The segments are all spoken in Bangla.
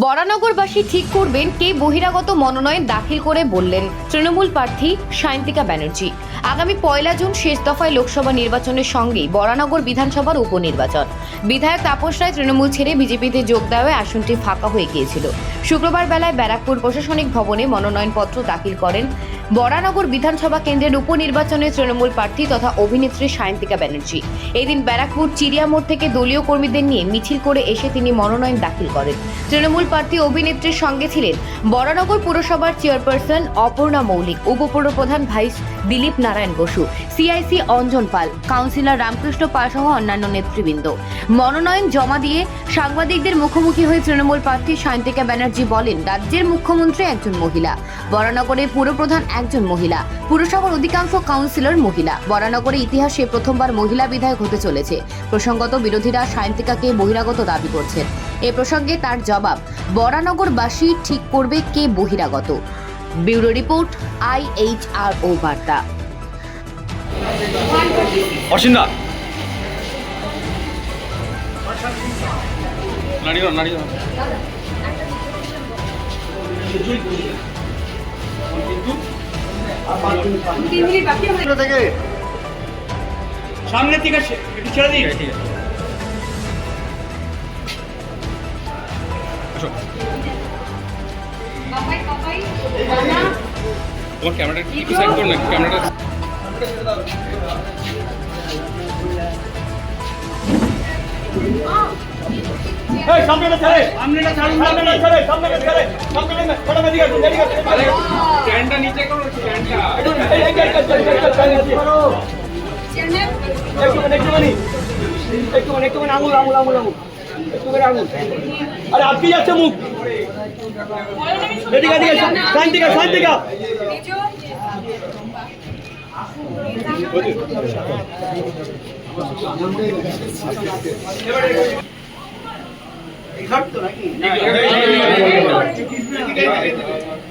বরানগরবাসী ঠিক করবেন কে বহিরাগত মনোনয়ন দাখিল করে বললেন তৃণমূল প্রার্থী সায়ন্তিকা ব্যানার্জি। আগামী পয়লা জুন শেষ দফায় লোকসভা নির্বাচনের সঙ্গেই বরানগর বিধানসভার উপনির্বাচন। বিধায়ক তাপস রায় তৃণমূল ছেড়ে বিজেপিতে যোগ দেওয়ায় আসনটি ফাঁকা হয়ে গিয়েছিল। শুক্রবার বেলায় ব্যারাকপুর প্রশাসনিক ভবনে মনোনয়নপত্র দাখিল করেন বরানগর বিধানসভা কেন্দ্রের উপনির্বাচনে তৃণমূল প্রার্থী তথা অভিনেত্রী সায়ন্তিকা ব্যানার্জি। এদিন ব্যারাকপুর চিড়িয়ামোড় থেকে দলীয় কর্মীদের নিয়ে মিছিল করে এসে তিনি মনোনয়ন দাখিল করেন। তৃণমূল প্রার্থী অভিনেত্রীর সঙ্গে ছিলেন বরানগর পুরসভার chairperson Aparna Moulik উপপুরপ্রধান vice Dilip Narayan Basu, CIC Anjan Pal, councillor Ramakrishna Pal সহ অন্যান্য নেতৃবৃন্দ। মনোনয়ন জমা দিয়ে সাংবাদিকদের মুখোমুখি হয়ে তৃণমূল প্রার্থী সায়ন্তিকা ব্যানার্জি বলেন, রাজ্যের মুখ্যমন্ত্রী একজন মহিলা। বরানগরের পুরপ্রধান একজন মহিলা। পুরসভার অধিকাংশ কাউন্সিলর মহিলা। বরানগরে ইতিহাসে প্রথমবার মহিলা বিধায়ক হতে চলেছে। প্রসঙ্গত বিরোধীরা সায়ন্তিকাকে বহিরাগত দাবি করছেন। এ প্রসঙ্গে তার জবাব বরানগরবাসী ঠিক করবে কে বহিরাগত? ব্যুরো রিপোর্ট আইএইচআরও বার্তা। অসিন্দা নাড়িও থেকে সামনের দিকে সে- একটু ছেড়ে দিই ঠিক আছে তোমার ক্যামেরাটা একটু সাইড করো না ক্যামেরাটা এই সামনেটা ছেড়ে। সামনেটা ছাড়ুন সামনেটা ছেড়ে সামনেটা ছেড়ে সামনেটা ছোট স্ট্যান্ডটা নিচে করো একটুখানি একটুখানি। একটুখানি আঙুল আঙুল আঙুল আঙুল। একটুখানি আঙুল। আরে আটকে যাচ্ছে মুখ। এদিকে এদিকে শান্তিকা শান্তিকা নাকি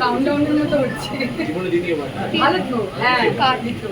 কাউন্টডাউনের মতো হচ্ছে। ভালো তো হ্যাঁ কার্ড দিত